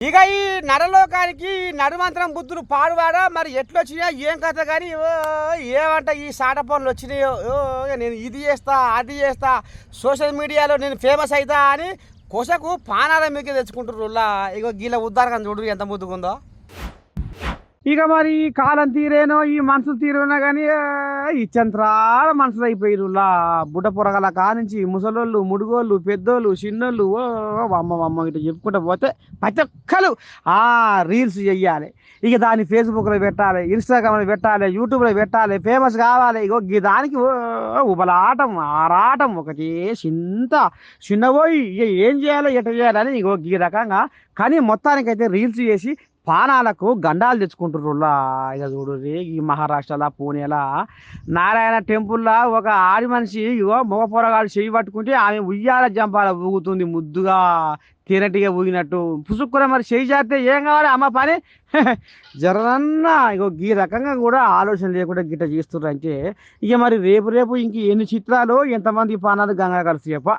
ఇక ఈ నరలోకానికి ఈ నడుమంత్రం బుద్ధులు పాడువాడా? మరి ఎట్లొచ్చినాయో ఏం కథ కానీ? ఓ, ఏమంట ఈ సాట పనులు వచ్చినాయో? ఓ, నేను ఇది చేస్తా అది చేస్తా సోషల్ మీడియాలో నేను ఫేమస్ అవుతా అని కొసకు పానాల మీకు తెచ్చుకుంటారు ఇక గీళ్ళ ఉద్దారకం చూడు ఎంత ముద్దుకుందో ఇక మరి ఈ కాలం తీరేనో ఈ మనుషులు తీరేనో కానీ ఇచ్చంత్రాల మనసులు అయిపోయిరులా బుడ్డ పొరగల కానించి ముసలోళ్ళు ముడుగోళ్ళు పెద్దోళ్ళు చిన్నోళ్ళు ఓ అమ్మ అమ్మ ఇట్లా చెప్పుకుంటూ పోతే ప్రతి ఒక్కరు ఆ రీల్స్ చెయ్యాలి. ఇక దాన్ని ఫేస్బుక్లో పెట్టాలి ఇన్స్టాగ్రామ్లో పెట్టాలి యూట్యూబ్లో పెట్టాలి ఫేమస్ కావాలి. ఇగో ఈ దానికి ఓ ఉబలాటం ఆరాటం ఒకటి చింత. చిన్నబోయి ఇక ఏం చేయాలో ఎట చేయాలని ఇగో ఈ రకంగా. కానీ మొత్తానికైతే రీల్స్ చేసి పానాలకు గండాలు తెచ్చుకుంటుర్రులా. ఇక చూడు ఈ మహారాష్ట్రలో పూణేలా. నారాయణ టెంపుల్లో ఒక ఆడి మనిషి ఇగో మగ పొరగాడు చెయ్యి పట్టుకుంటే ఆమె ఉయ్యాల జంపాల ఊగుతుంది ముద్దుగా. తినటిగా ఊగినట్టు. పుసుక్కున మరి చెయ్యి చేస్తే ఏం కావాలి అమ్మ పని? జరన్న ఇగో ఈ రకంగా కూడా ఆలోచన లేకుండా గిట్ట చేస్తుర్రు అంటే ఇక మరి రేపు రేపు ఇంక ఎన్ని చిత్రాలు ఎంతమంది పానాలు గంగా కలిసి చెప్ప